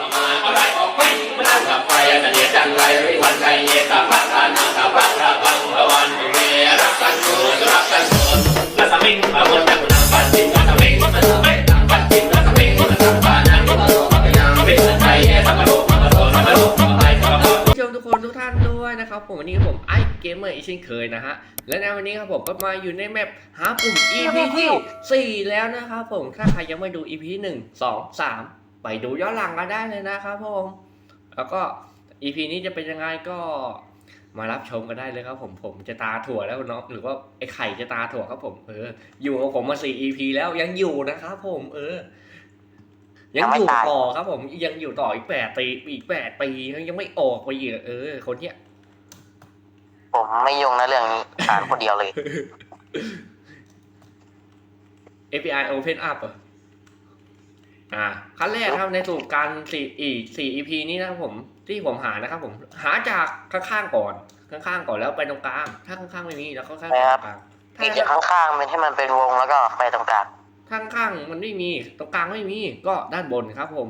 ประมาณอะไรออกไปมันนั่งกับไปอันเดียจันไรริวันใจเยกับพัฒนากับพัฒนาบังพวันเมรักกันโสรักกันโสดนัสมิงมาบนจักรนางปันจินนัสมิงมันไม่ต่างปัดจินรักมิงมันต่างปานังมันต่างปานังเป็นใจเยสัมปโลสัมปโลสัมปโลไปครับผู้ชมทุกคนทุกท่านด้วยนะครับผมวันนี้ผมไอเกมเมอร์อีกเช่นเคยนะฮะและในวันนี้ครับผมก็มาอยู่ในแมปหาปุ่ม EP ที่4แล้วนะครับผมถ้าใครยังไม่ดู EP 1 2 3 ไปดูย้อนหลังกันได้เลยนะครับผมแล้วก็ EP นี้จะเป็นยังไงก็มารับชมกันได้เลยครับผมผมจะตาถั่วแล้วเนาะหรือว่าไอ้ไข่จะตาถั่วครับผมเออ อยู่กับผมมา4 EP แล้วยังอยู่นะครับผมเออ ยังอยู่ต่อครับ ผมยังอยู่ต่ออีกแปดปีอีกแปดปียังไม่ออกไปอีกเออ คนเนี้ยผมไม่ยุ่งนะเรื่องนี้อ่านคนเดียวเลย API Open Up เหร ออ่าขั้นแรกครับในสูตรการสี่อีกสี่ EP นี้นะครับผมที่ผมหานะครับผมหาจากข้างๆก่อนข้างๆก่อนแล้วไปตรงกลาง ถ้าข้างๆไม่มีแล้วก็ข้างๆไปตรงกลางถ้าที่จะข้างๆเป็นให้มันเป็นวงแล้วก็ไปตรงกลางข้างๆมันไม่มี ตรงกลางไม่มี ก็ด้านบนครับ ผม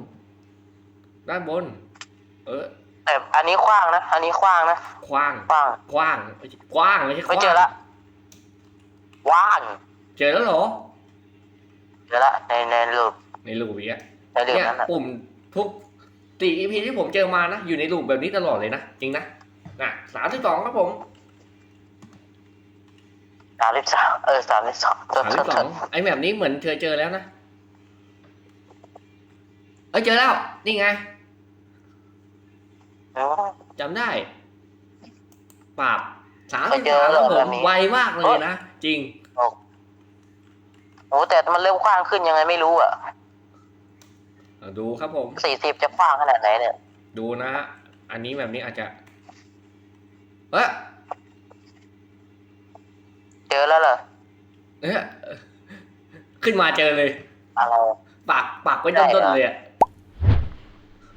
ด้านบน เออแต่อันนี้กว้างนะอันนี้กว้างนะกว้างกว้างกว้างไม่ใช่กว้างไม่ใช่กไม่ว้างเจอละว่างเจอแล้วเหรอเจอละในในรูป ในรูปอีกอะในรูปเนี่ยนั้นอะ ปุ่มทุกตีอีพีที่ผมเจอมานะ อยู่ในรูปแบบนี้ตลอดเลยนะ จริงนะน่ะสามสิบสองครับผมสามสิบสามเออสามสิบสองจสานมจสินบจสอนงไอแบบนี้เหมือนเคยเจอแล้วนะเอ้ยเจอแล้ว นี่ไงอืม จำได้ปราบสามไม่สิบเจสาอมเหรคอรับผแบมบนี้ไวมากเลยนะ จริง โอ้แต่มันเริ่มกว้างขึ้นยังไงไม่รู้อะเอา ดูครับผมสี่สิบจะกว้างขนาดไหนเนี่ย ดูนะฮะ อันนี้แบบนี้อาจจะเอ้ยเจอแล้วเหรอเอ้ยขึ้นมาเจอเลย อะไรปักปักไว้ต้นๆเลยอะ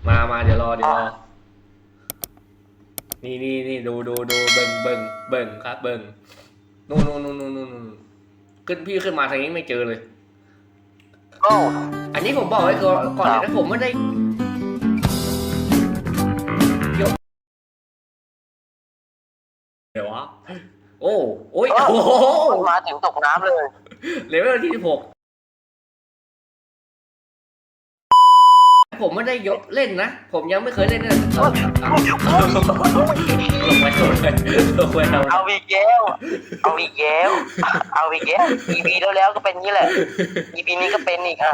มามาเดี๋ยวรอเดี๋ยวรอ นี่นี่นี่ดูดูดูเบิ่งเบิ่งเบิ่งครับ เบิ่งนู่นนู่นนู่นนู่นนู่นนู่นขึ้นพี่ขึ้นมาทางนี้ไม่เจอเลย โอ้อันนี้ผมบอกไว้ก่อนก่อนเลยนะผมไม่ได้ยกเดี๋ยววะโอ้โอ้ยโอ้โหมันมาถึงตกน้ำเลย เลเวลที่สิบหก ผมไม่ได้ยกเล่นนะ ผมยังไม่เคยเล่นนะเอาเอาเอาลงไปลงไปลงไปลงไปเอาอีกแล้วเอาอีกแล้วเอาอีกแล้ว EP แล้วแล้วก็เป็นอย่างนี้แหละ EP นี้ก็เป็นอีกอะ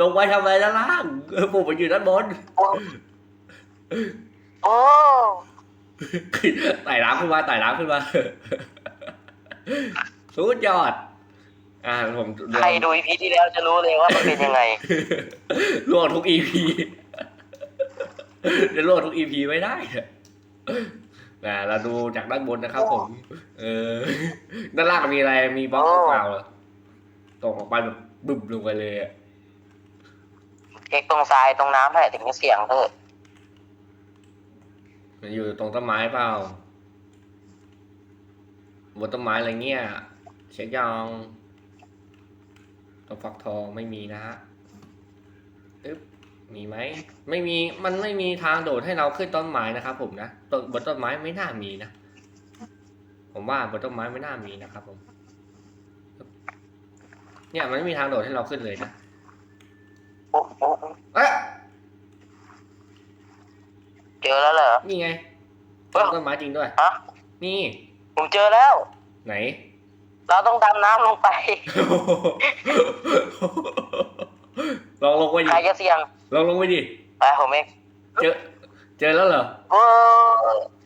ลงไปทำอะไรด้านล่างเออผมไปอยู่ด้านบนโอ้โอ้ไต่น้ำขึ้นมาไต่น้ำขึ้นมาสุดยอด อ่าผมใครดู EP ที่แล้วจะรู้เลยว่ามันเป็นยังไงลวกทุก EP จะลวกทุก EP ไม่ได้นะเราดูจากด้านบนนะครับ ผม เออด้านล่างมีอะไรมีบล็อกโอ้เปล่าเหรอตกออกไปแบบบึ้มลงไปเลยอะเช็คตรงทรายตรงน้ำให้ถึงจะเสียงเถอะมันอยู่ตรงต้นไม้เปล่าบนต้นไม้อะไรเงี้ยเช็คยัง ตรงฟักทองไม่มีนะฮะอึ๊บมีไหมไม่มีมันไม่มีทางโดดให้เราขึ้นต้นไม้นะครับผมนะต้นบนต้นไม้ไม่น่ามีนะผมว่าบนต้นไม้ไม่น่ามีนะครับผม เนี่ยมันไม่มีทางโดดให้เราขึ้นเลยนะโอ้โอ้โอ้เอ๊ะเจอแล้วเหรอนี่ไงเอ้าต้นไม้จริงด้วยฮะนี่ผมเจอแล้ว ไหน เราต้องดำน้ำลงไป ลองลงไปดิใครจะเสี่ยง ลองลงไปดิไปผมเองเจอ เจอแล้วเหรอ โอ้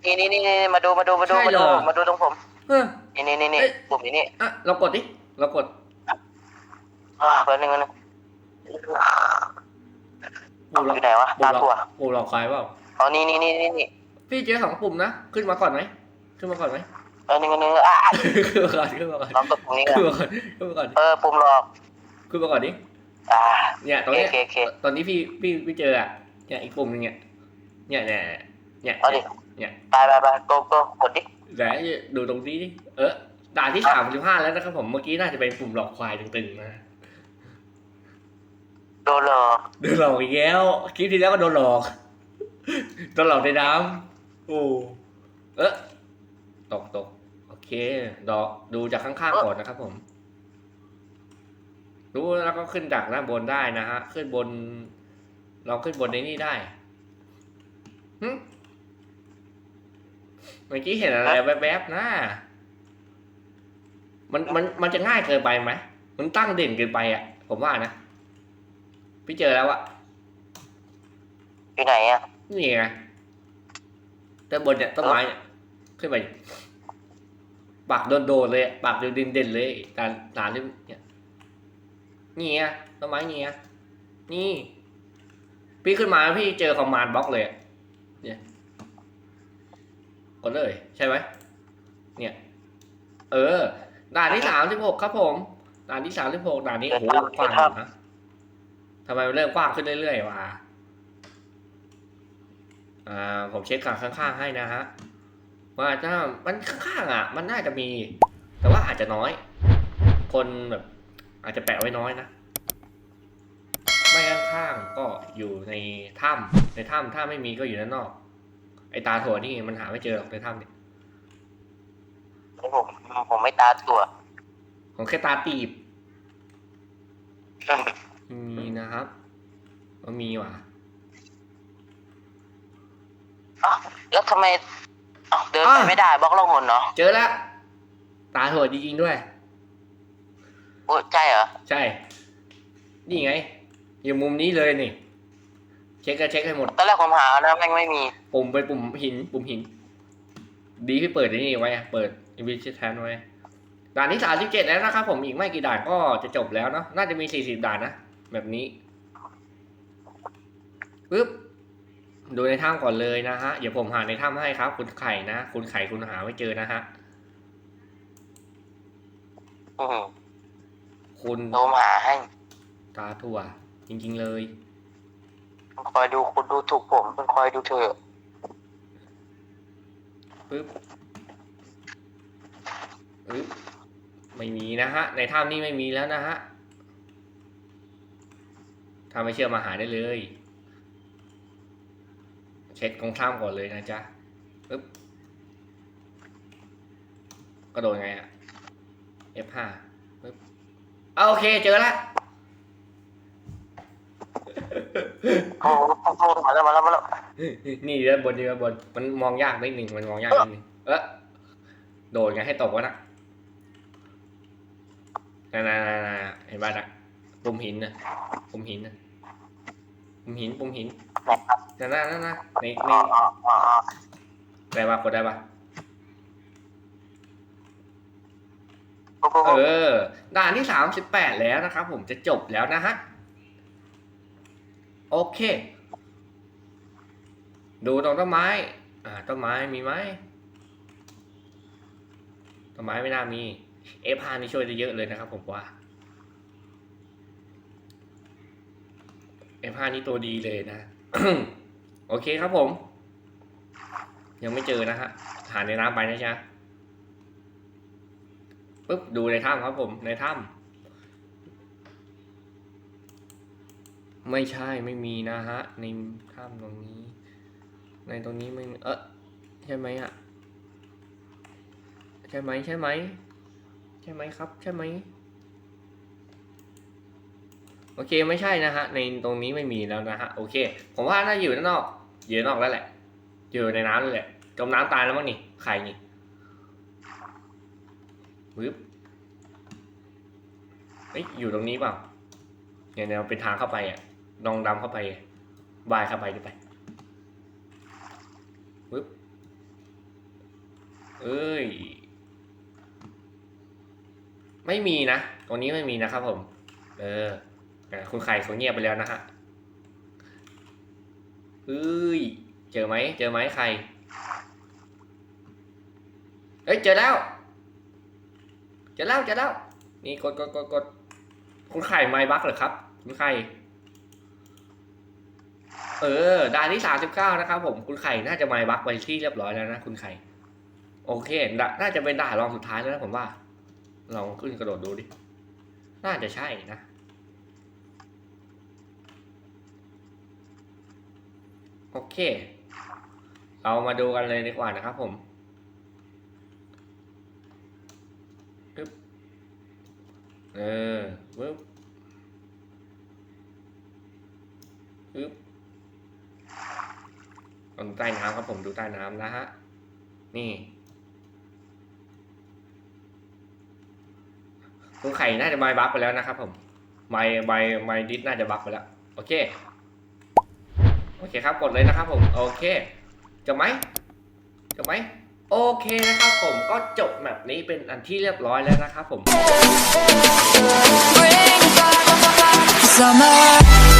นี่นี่นี่นี่มาดูมาดูมาดูใช่มาเหรดูอมาดูตรงผมเออนี่นี่นี่นี่เอ้ยปุ่มนี้นี่อะเรากดดิเรากดอ่าแป๊บนึงแป๊บนึงปุ่มอเรายู่ไหนวะปุ่ตามเราถั่วปุ่มเราควายเปล่าอ๋อนี่นี่นี่นี่นี่พี่เจอสองปุ่มนะ ขึ้นมาก่อนไหมขึ้นมาก่อนไหม แป๊บนึงแป๊บนึงอะขึ้นมาก่อนขึ้นมาก่อนลองกดปุ่มนี้กัขึ้นนมาก่อนขึ้นมาก่อนเออปุ่มหลอกขึ้นมาก่อนดิอ่าเนี่ยตโอรงเคเนี้ยโอเคโอเคตอนนี้พี่พี่พี่เจออะเนี่ยอีกปุ่มหนึงเนี่ยเนี่ยเนี่ยเนี่ยเอาดิเนี่ยไปไปไปโกโก้กดดิแต่ดูตรงนี้ดิเออด่านที่สามสิบห้าแล้วนะครับผมเมื่อกี้น่าจะเป็นปุ่มหลอกควายตึงๆนะดนหลอกโดนหลอกอีกแล้วคลิปที่แล้วก็โดนหลอกโดนหลอกในน้ำโอ้เอะตกตกโอ เคดอกดูจากข้างๆก่อนนะครับ ผม รู้แล้วก็ขึ้นจากด้านบนได้นะฮะ ขึ้นบนเราขึ้นบนในนี่ได้หึเมื่อกี้เห็นอะไรแวบๆนะมันมันมันจะง่ายเกินไปไหมมันตั้งเด่นเกินไปอะ ผมว่านะ พี่เจอแล้วอะอยู่ไหนอะ นี่ไงด้านบนเนี่ยต้นไม้เนี่ยขึ้นไป ปากโดนๆเลยอะปากเด่นเด่นๆเลยตาตาที่เนี่ยนี่ไงต้นไม้นี่ไงนี่ พี่ขึ้นมาพี่เจอคอมมานด์บล็อกเลยอะเนี่ยกดเลย ใช่ไหมเนี่ย เออ ด่านที่สามสิบหกครับผม ด่านที่สามสิบหกด่านนี้โอ้โหกว้างอยู่นะทำไมมันเริ่มกว้างขึ้นเรื่อยๆวะอ่าผมเช็คกับข้างๆให้นะฮะ ว่าถ้ามันข้างๆอะ มันน่าจะมี แต่ว่าอาจจะน้อย คนแบบ อาจจะแปะไว้น้อยนะ ไม่ข้างๆก็อยู่ในถ้ำในถ้ำถ้าไม่มีก็อยู่ด้านนอก ไอตาถั่วนี่มันหาไม่เจอหรอกในถ้ำเนี่ยผมผมไม่ตาตัวของแค่ตาตีบ มีนะครับก็มีว่ะอ้าวแล้วทำไม อ้าวเดินไปไม่ได้บล็อกลงหนเนาะเจอแล้วตาถั่วจริงๆด้วย โอ้ใช่เหรอใช่ นี่ไง อยู่มุมนี้เลยนี่ เช็คก็เช็คให้หมด ตอนแรกผมหานะแม่งไม่มีปุ่มไปปุ่มหิน ปุ่มหิน ดีที่เปิดไอ้นี่ไว้อะเปิดอินวิชิแทนไว้ ด่านที่สามสิบเจ็ดแล้วนะครับผมอีกไม่กี่ด่านก็จะจบแล้วเนาะน่าจะมีสี่สิบด่านนะ แบบนี้ปึ๊บ ดูในถ้ำก่อนเลยนะฮะ เดี๋ยวผมหาในถ้ำให้ครับ คุณไข่นะ คุณไข่คุณหาไม่เจอนะฮะ อืมคุณโทรหาให้ตาถั่ว จริง ๆ เลยคอยดูคุณดูถูกผมคุณคอยดูเธอปึ๊บปึ๊บไม่มีนะฮะ ในถ้ำนี่ไม่มีแล้วนะฮะ ถ้าไม่เชื่อมาหาได้เลยเช็คตรงถ้ำก่อนเลยนะจ๊ะปึ๊บกระโดดไงอะ F5 ปึ๊บเอาโอเคเจอแล้วโอ้โหมาแล้วมาแล้วมาแล้วนี่ด้านบนนี่ด้านบนมันมองยากนิดหนึ่งมันมองยากนิดหนึ่งเออโดดไงให้ตกวะนะนั่นนั่นนั่นนั่นเห็นป่ะนะปุ่มหินนะปุ่มหินนะปุ่มหินปุ่มหินไห นครับนั่นนั่นนั่นนั่นในในอ๋ออ๋ออ๋ออ๋อได้ปะกดได้ปะโอ้โหเออ ด่านที่สามสิบแปดแล้วนะครับผมจะจบแล้วนะฮะ โอเค ดูตรงต้นไม้ อ่า ต้นไม้มีไหม ต้นไม้ไม่น่ามี เอฟานี่ช่วยได้เยอะเลยนะครับผมว่า เอฟานี่ตัวดีเลยนะ โอเคครับผม ยังไม่เจอนะฮะหาในน้ำไปนะจ๊ะปุ๊บดูในถ้ำครับผม ในถ้ำไม่ใช่ไม่มีนะฮะ ในถ้ำตรงนี้ ในตรงนี้ไม่เออใช่ไหมอะ ใช่ไหมใช่ไหม ใช่ไหมครับ ใช่ไหม อเคไม่ใช่นะฮะในตรงนี้ไม่มีแล้วนะฮะโอเค ผมว่าน่าอยู่ด้านนอกอยู่ด้านนอกแล้วแหละ อยู่ในน้ำเลยแหละจมน้ำตายแล้วมั้งนี่ใครนี่ปึ๊บเอ้ยอยู่ตรงนี้เปล่าเนี่ยแนวเป็นทางเข้าไปอะลองดำเข้าไปบายเข้าไปดิไปปึ๊บเอ้ย ไม่มีนะตรงนี้ไม่มีนะครับผม เออ คุณไข่เขาเงียบไปแล้วนะฮะเอ้ย เจอไหม เจอไหมใครเอ้ย เจอแล้ว เจอแล้ว เจอแล้ว นี่กดกดกดกดคุณไข่ไม้บักเหรอครับ คุณไข่ เออด่านที่สามสิบเก้านะครับผม คุณไข่น่าจะไม้บักไปที่เรียบร้อยแล้วนะ คุณไข่ โอเค น่าจะเป็นด่านรองสุดท้ายแล้วนะผมว่า ลองขึ้นกระโดดดูดิ น่าจะใช่นะ โอ เค เรามาดูกันเลยดีกว่านะครับผมปึ๊บเออปึ๊บปึ๊บดูใต้น้ำครับผมดูใต้น้ำนะฮะ นี่คุณไข่น่าจะไมค์บัฟไปแล้วนะครับผมไมค์ไมค์ไมค์ดิสน่าจะบัฟไปแล้ว โอเค โอเคครับกดเลยนะครับผมโอเคจบไหมจบไหมโอเคนะครับผมก็จบแบบนี้เป็นอันที่เรียบร้อยแล้วนะครับผม Summer